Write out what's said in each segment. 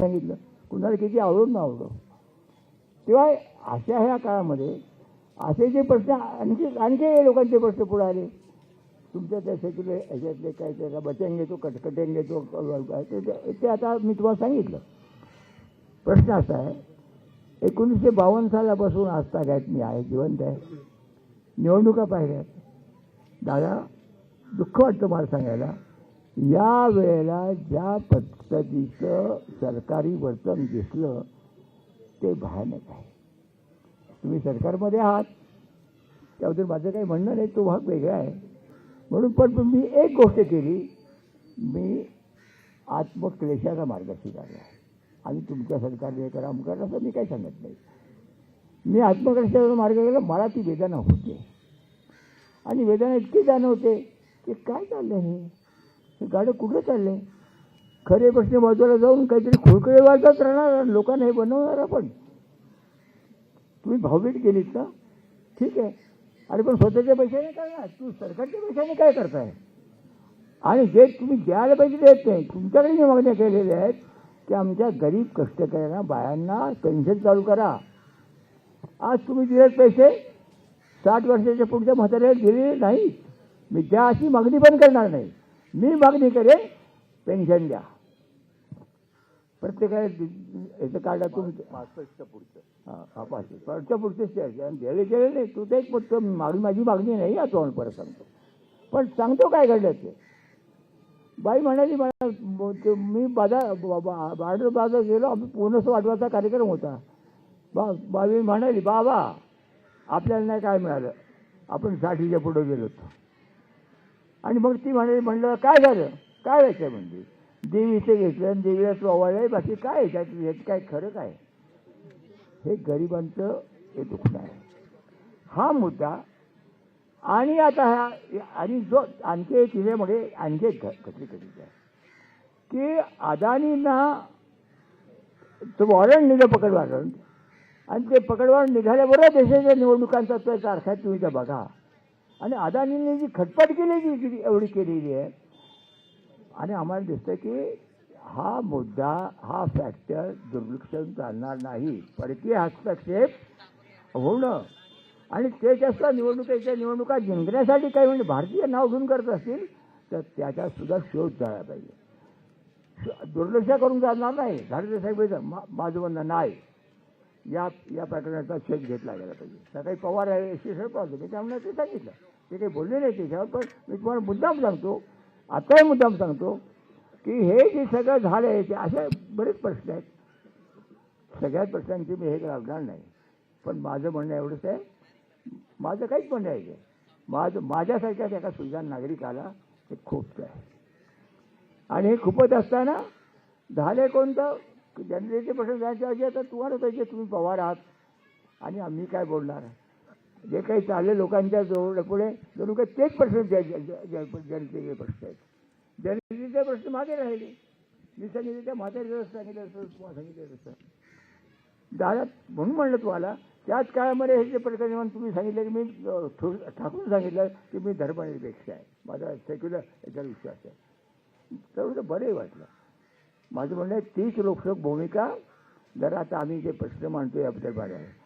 सांगितलं कुणाला किती आवडून ना आवडो शिवाय अशा ह्या काळामध्ये असे जे प्रश्न आणखी आणखी लोकांचे प्रश्न पुढे आले. तुमच्या त्या सेक्युलर ह्याच्यातले काय त्याचा बचन तो कटकटेन घेतो ते- ते ते आता मी तुम्हाला सांगितलं. प्रश्न असा आहे एकोणीसशे बावन्न सालापासून आजतागायत मी आहे जिवंत आहे. निवडणुका पाहिल्यात दादा दुःख वाटतं मला सांगायला. या वेळेला ज्या पद्धतीचं सरकारी वर्तन दिसलं ते भयानक आहे. तुम्ही सरकारमध्ये आहात. त्याबद्दल माझं काही म्हणणं नाही तो भाग वेगळा आहे. म्हणून पण मी एक गोष्ट केली मी आत्मक्लेशाचा मार्ग स्वीकारला आणि तुमच्या सरकारने करा करा असं मी काही सांगत नाही. मी आत्मक्लेशाचा मार्ग गेला मला ती वेदना होते. आणि वेदना इतकी जाणवते की काय चाललं हे? ते गाडं कुठं चाललंय खरे प्रश्न बाजूला जाऊन काहीतरी खोळकळे वाजत राहणार लोकांना हे बनवणार आपण. तुम्ही भावभीट केलीत ना ठीक आहे. अरे पण स्वतःच्या पैशाने करणार तू सरकारच्या पैशाने काय करताय? आणि जे तुम्ही द्यायला पाहिजे देत नाही तुमच्याकडे जे मागण्या केलेल्या आहेत की आमच्या गरीब कष्टकऱ्यांना बायांना पेन्शन चालू करा. आज तुम्ही दिलेत पैसे साठ वर्षाच्या पुढच्या म्हाताऱ्याला दिलेले नाही मी त्या अशी मागणी पण करणार नाही. मी मागणी करेन पेन्शन द्या. प्रत्येकाला याचं काढा पासष्टच्या पुढचं. हा पुढचेच आणि द्यायला गेले नाही तू ते एक मागणी माझी मागणी नाही या तोंड परत सांगतो. पण सांगतो काय घडलं ते. बाई म्हणाली मला मी बाजार बार्डर बाजार गेलो आम्ही पूर्ण वाटवाचा कार्यक्रम होता. बा बाई म्हणाली बाबा आपल्याला नाही काय मिळालं. आपण साठीच्या पुढे गेलो होतो. आणि मग ती म्हणाली म्हणलं काय झालं? काय व्हायचं म्हणजे? देवीचं घेतलं आणि देवीला तो आहे बाकी काय आहे? त्यात काय खरं काय हे गरिबांचं हे दुखणं आहे. हा मुद्दा आणि आता ह्या आणि जो आणखी एक हिच्यामध्ये म्हणजे आणखी एक घटली कधीच आहे. की अदानींना तो वॉरंट निघलं पकड वॉरंट आणि ते पकड वॉरंट निघाल्याबरोबर देशाच्या निवडणुकांचा एक अर्थ आहे तुम्ही त्या बघा. आणि अदानीने जी खटपट केली जी एवढी केलेली आहे आणि आम्हाला दिसतं की हा मुद्दा हा फॅक्टर दुर्लक्षण चालणार नाही. परकीय हस्तक्षेप होणं आणि ते जास्त निवडणुकीच्या निवडणुका जिंकण्यासाठी काही म्हणजे भारतीय नाव घेऊन करत असतील तर त्याचा सुद्धा शोध झाला पाहिजे. श- दुर्लक्ष करून चालणार नाही. भारतीय साहेब मा माझं म्हणणं नाही. या या प्रकरणाचा शेत घेतला गेला पाहिजे. सकाळी पवार आहे शिक्षण पाहतो त्यामुळे ते सांगितलं. ते काही बोलले नाही त्याच्यावर पण मी तुम्हाला मुद्दाम सांगतो आताही मुद्दाम सांगतो की हे जे सगळं झालं आहे ते असे बरेच प्रश्न आहेत. सगळ्याच प्रश्नांची मी हे लावणार नाही. पण माझं म्हणणं एवढंच आहे माझं काहीच म्हणणं आहे. ते. माझं माझ्यासारख्याच एका सुजान नागरिकाला हे खूपच आहे. आणि हे खूपच असताना झाले कोणतं? जनतेचे प्रश्न जायचे असे तर तुम्हाला त्याचे तुम्ही पवार आहात. आणि आम्ही काय बोलणार जे काही चालले लोकांच्या जवळ पुढे जणू काही तेच प्रश्न जनतेचे प्रश्न आहेत. जनतेचे प्रश्न मागे राहिले. मी सांगितले त्या म्हातारीचं सांगितलं असं तुम्हाला सांगितलं असं दादा म्हणून म्हणलं तुम्हाला त्याच काळामध्ये हे जे प्रकरण तुम्ही सांगितलं की मी ठो- ठाकून सांगितलं की मी धर्मनिरपेक्ष आहे. माझा सेक्युलर याच्यावर विश्वास आहे. तर बरंही वाटलं. माझं म्हणणं आहे तीच लोकसभ भूमिका जर आता आम्ही जे प्रश्न मांडतोय याबद्दल आहे.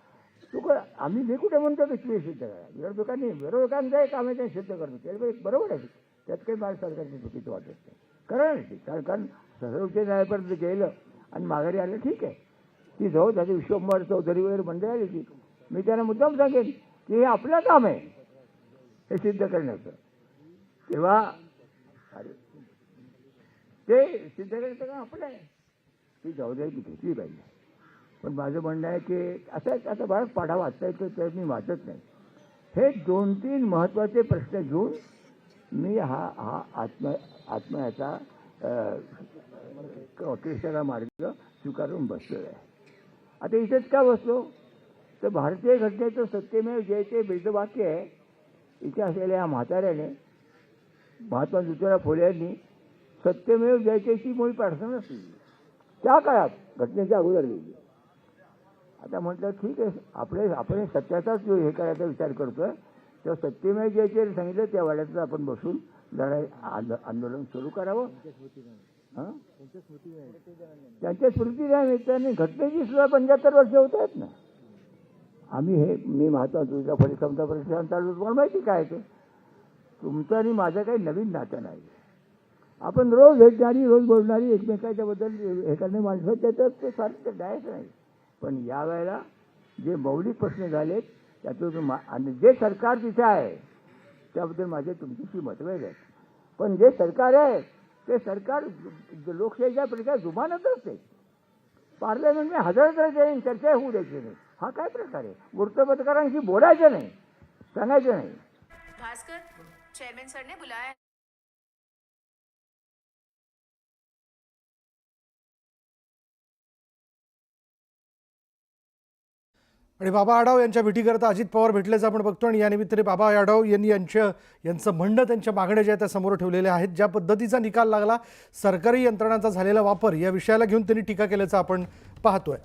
तू का आम्ही मी कुठे म्हणतो की तुम्ही सिद्ध करा? विरोधकांनी विरोधकांचं एक आम्ही ते सिद्ध करतो ते बरोबर आहे. त्यात काही मला सरकारची चुकीचं वाटत नाही. करा ना कारण कारण सर्वोच्च न्यायालयापर्यंत गेलं आणि माघारी आलं ठीक आहे. ती जाऊ त्याची विश्वकुमार चौधरी वगैरे मंडळी आली ती मी त्यांना मुद्दाम सांगेन की हे आपलं काम आहे. हे सिद्ध करण्याचं. तेव्हा ते सिद्ध का काम आपलं आहे. ती जबाबदारी घेतली पाहिजे. पण माझं म्हणणं आहे की असं आता बराच पाढा वाचता येतो तर मी वाचत नाही. हे दोन तीन महत्त्वाचे प्रश्न घेऊन मी हा हा आत्म आत्मयाचा क्लेशाचा मार्ग स्वीकारून बसलेला आहे. आता इथेच का बसलो? तर भारतीय घटनेचं सत्यमेव जयते ब्रीदवाक्य आहे इथे असलेल्या या म्हाताऱ्याने महात्मा ज्योतिराव फुले यांनी सत्यमेव जयतेची मुळी प्रार्थना केली त्या काळात घटनेच्या अगोदर लिहिली. आता म्हटलं ठीक आहे आपले आपण सत्याचाच जो हे करायचा विचार करतोय तेव्हा सत्यमेव जयते सांगितलं त्या वाड्यातच आपण बसून लढाई आंद- आंदोलन सुरू करावं. हं? त्यांच्या स्मृतीनिमित्ताने घटनेची सुद्धा पंच्याहत्तर वर्ष होत आहेत ना. आम्ही हे मी महात्मा तुझ्या परिसमता परिषद चालू तुम्हाला माहिती काय ते. तुमचं आणि माझं काही नवीन नातं नाही. आपण रोज भेटणारी रोज बोलणारी एकमेकाच्या बद्दल हे करणारी माणसं त्याच्यात ते सारखं डायच नाही. पण यावेळेला जे मौलिक प्रश्न झालेत त्यातून आणि जे सरकार तिथे आहे त्याबद्दल माझे तुमच्याशी मतभेद आहेत. पण जे सरकार आहे ते सरकार लोकशाहीच्या प्रकार जुमानत असते. पार्लमेंटने हजर करायचे नाही चर्चा होऊ द्यायची नाही. हा काय प्रकार आहे? वृत्तपत्रकारांशी बोलायचं नाही सांगायचं नाही. भास्कर चेअरमॅन सरने बुलाया. आणि बाबा आढाव यांच्या भेटीकरता अजित पवार भेटल्याचं आपण बघतो आणि या निमित्ताने बाबा आढाव यांनी यांच्या यांचं म्हणणं त्यांच्या मागण्या ज्या त्या समोर ठेवलेल्या आहेत. ज्या पद्धतीचा निकाल लागला सरकारी यंत्रणांचा झालेला वापर या विषयाला घेऊन त्यांनी टीका केल्याचं आपण पाहतोय.